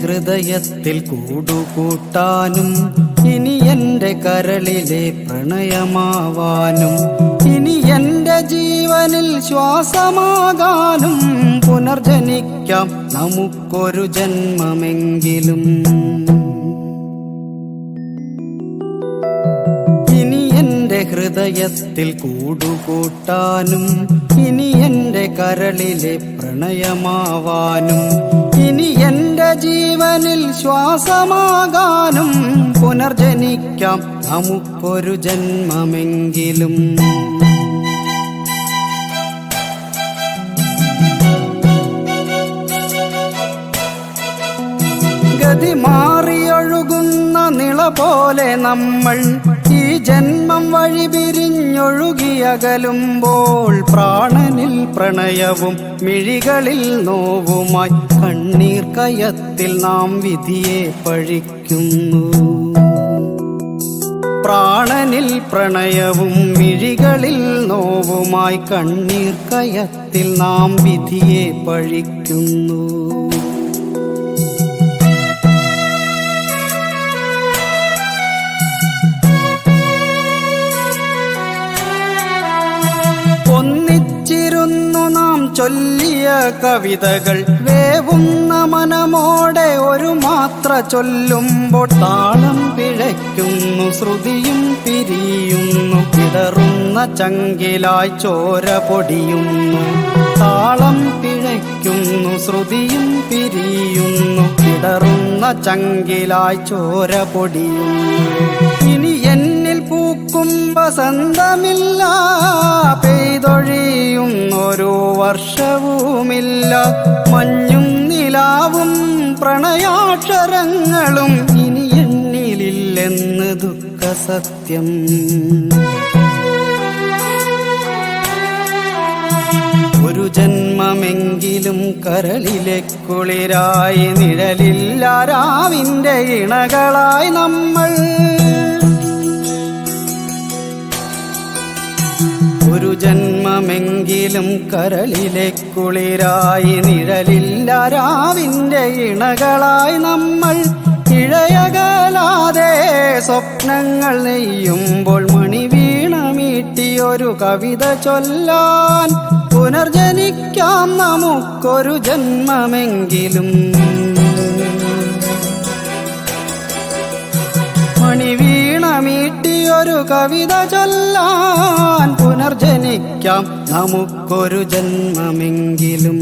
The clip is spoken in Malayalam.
ഹൃദയത്തിൽ കൂടുകൂട്ടാനും ഇനി എന്റെ കരളിലെ പ്രണയമാവാനും ഇനി എന്റെ ജീവനിൽ ശ്വാസമാകാനും പുനർജനിക്കാം നമുക്കൊരു ജന്മമെങ്കിലും. ഇനി എന്റെ ഹൃദയത്തിൽ കൂടുകൂട്ടാനും ഇനി എന്റെ കരളിലെ പ്രണയമാവാനും ഇനി എന്റെ ജീവനിൽ ശ്വാസമാകാനും പുനർജനിക്കാം. നമുക്കൊരു ജന്മമെങ്കിലും. ഗതി മാറിയൊഴുകുന്ന നിള പോലെ നമ്മൾ ഈ ജന്മം വഴി പിരിഞ്ഞൊഴുകിയകലുമ്പോൾ പ്രാണനിൽ പ്രണയവും മിഴികളിൽ നോവുമായി കണ്ണീർ കയത്തിൽ നാം വിധിയെ പഴിക്കുന്നു. പ്രാണനിൽ പ്രണയവും മിഴികളിൽ നോവുമായി കണ്ണീർ കയത്തിൽ നാം വിധിയെ പഴിക്കുന്നു. ചൊല്ലിയ കവിതകൾ വേവുന്ന മനമോടെ ഒരു മാത്ര ചൊല്ലുമ്പോൾ താളം പിഴയ്ക്കുന്നു ശ്രുതിയും പിരിയുന്നു കിടറുന്ന ചങ്കിലായി ചോര പൊടിയുന്നു. താളം പിഴയ്ക്കുന്നു ശ്രുതിയും പിരിയുന്നു കിടറുന്ന ചങ്കിലായി ചോര പൊടിയുന്നു. ഇനി എന്നിൽ പൂക്കും വസന്തമില്ല പ്രണയാക്ഷരങ്ങളും ഇനി എന്നിലില്ലെന്ന് ദുഃഖ സത്യം ഒരു ജന്മമെങ്കിലും കരളിലെ കുളിരായി നിഴലില്ല രാവിന്റെ ഇണകളായി നമ്മൾ ജന്മമെങ്കിലും കരളിലെ കുളിരായി നിഴലില്ല രാവിന്റെ ഇണകളായി നമ്മൾ ഇഴയകലാതെ സ്വപ്നങ്ങൾ നെയ്യുമ്പോൾ മണി വീണമീട്ടിയൊരു കവിത ചൊല്ലാൻ പുനർജനിക്കാം നമുക്കൊരു ജന്മമെങ്കിലും വീണമീട്ടിയൊരു കവിത ചൊല്ലാൻ പുനർജനിക്കാം. നമുക്കൊരു ജന്മമെങ്കിലും.